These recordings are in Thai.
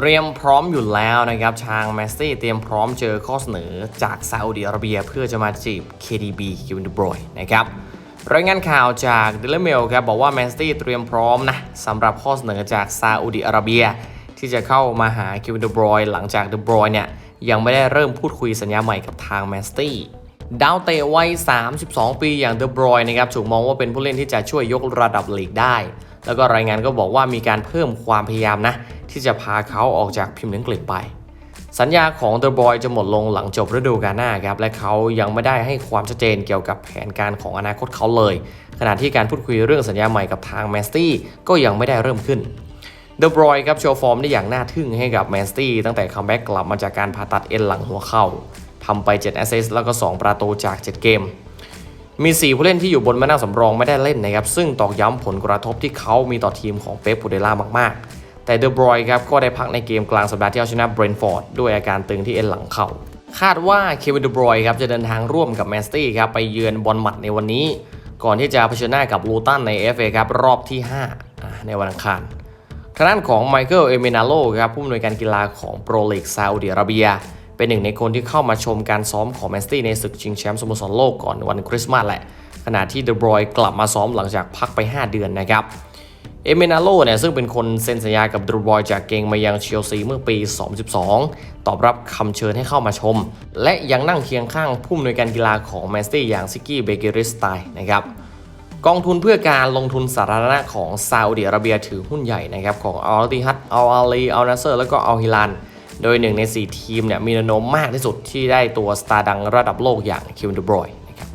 เตรียมพร้อมอยู่แล้วนะครับทางแมสซี่เตรียมพร้อมเจอข้อเสนอจากซาอุดิอาระเบีย เพื่อจะมาจีบ KDB คิวินเดบรอยนะครับรายงานข่าวจากเดลเมลครับบอกว่าแมนซิตี้เตรียมพร้อมนะสำหรับข้อเสนอจากซาอุดิอาระเบีย ที่จะเข้ามาหาคิวินเดบรอยหลังจากเดบรอยเนี่ยยังไม่ได้เริ่มพูดคุยสัญญาใหม่กับทางแมนซิตี้ดาวเตะวัย 32 ปีอย่างเดอบรอยนะครับถูกมองว่าเป็นผู้เล่นที่จะช่วยยกระดับลีกได้ แล้วก็รายงานก็บอกว่ามีการเพิ่มความพยายามนะ ที่จะพาเขาออกจากพิมพ์อังกฤษไป สัญญาของเดอะบอยจะหมดลงหลังจบฤดูกาลหน้าครับ และเขายังไม่ได้ให้ความชัดเจนเกี่ยวกับแผนการของอนาคตเขาเลย ขณะที่การพูดคุยเรื่องสัญญาใหม่กับทางแมนสตี้ก็ยังไม่ได้เริ่มขึ้นเดอะบรอยครับโชว์ฟอร์มได้อย่างน่าทึ่งให้กับแมนสตี้ตั้งแต่คัมแบ็กกลับมาจากการผ่าตัดเอ็นหลังหัวเข่าทำไป 7 แอสเซสแล้วก็ 2 ประตูจาก 7 เกม มี 4 ผู้เล่นที่อยู่บนมานั่งสำรองไม่ได้เล่นนะครับ ซึ่งตอกย้ำผลกระทบที่เขามีต่อทีมของเป๊ปปูเดล่ามาก ๆ แต่เดอบรอยครับก็ได้พักในเกมกลางสัปดาห์ที่เอาชนะเบรนฟอร์ดด้วยอาการตึงที่เอ็นหลังเข่าคาดว่าเควินเดอบรอยครับจะเดินทางร่วมกับแมนสตี้ครับไปเยือนบอลหมัดในวันนี้ ก่อนที่จะเผชิญหน้ากับลูตันใน FA ครับรอบที่ห้าอ่าในวันอังคารทางด้านของไมเคิลเอเมนาโลครับผู้อำนวยการกีฬาของโปรลีกซาอุดิอาระเบีย เป็นหนึ่งในคนที่เข้ามาชมการซ้อมของแมนสตี้ในศึกชิงแชมป์สโมสรโลกก่อนวันคริสต์มาสแหละ ขณะที่เดบรอยกลับมาซ้อมหลังจากพักไป 5 เดือนนะครับ เอเมนาโลเนี่ยซึ่งเป็นคนเซ็นสัญญากับเดบรอยจากเกงมายังเชลซีเมื่อปี 2012 ตอบรับคำเชิญให้เข้ามาชม และยังนั่งเคียงข้างผู้อำนวยการกีฬาของแมนสตี้อย่างซิกกี้เบเกอริสไตน์นะครับกองทุนเพื่อการลงทุนสาธารณะของซาอุดิอาระเบียถือหุ้นใหญ่นะครับของอัลติฮัตอัลอาลีอัลนาเซอร์ แล้วก็อัลฮิลาน โดยหนึ่งใน 4 ทีมเนี่ยมีแนวโน้มมากที่สุดที่ได้ตัวสตาร์ดังระดับโลกอย่างคิวเดบรอยนะครับ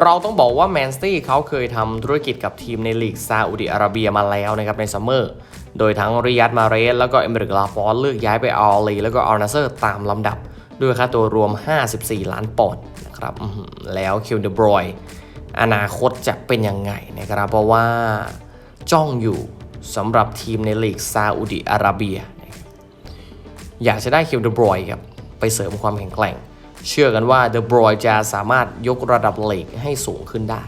เราต้องบอกว่าแมนสตี้เขาเคยทำธุรกิจกับทีมในลีกซาอุดิอาระเบียมาแล้วนะครับในซัมเมอร์ โดยทั้งริยัตมาเรสแล้วก็เอเมริกลาฟอนเลือกย้ายไปอัลอลีแล้วก็อัลนาเซอร์ตามลำดับ ด้วยค่าตัวรวม 54 ล้านปอนด์นะครับแล้วคิวเดบรอยอนาคตจะเป็นยังไงนะครับเพราะว่าจ้องอยู่สำหรับทีมในลีกซาอุดิอาระเบีย อยากจะได้คิวเดบรอยครับไปเสริมความแข็งแกร่ง เชื่อกันว่าเดบรอยจะสามารถยกระดับเลกให้สูงขึ้นได้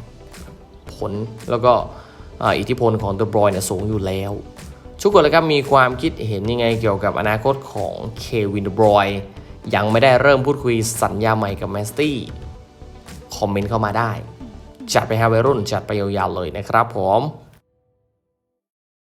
ผลแล้วก็อิทธิพลของเดบรอยเนี่ยสูงอยู่แล้วทุกคนเลยครับมีความคิดเห็นยังไงเกี่ยวกับอนาคตของเควินเดบรอยยังไม่ได้เริ่มพูดคุยสัญญาใหม่กับแมสตี้คอมเมนต์เข้ามาได้ จัดไปฮะวัยรุ่นจัดไปยาวๆเลยนะครับผม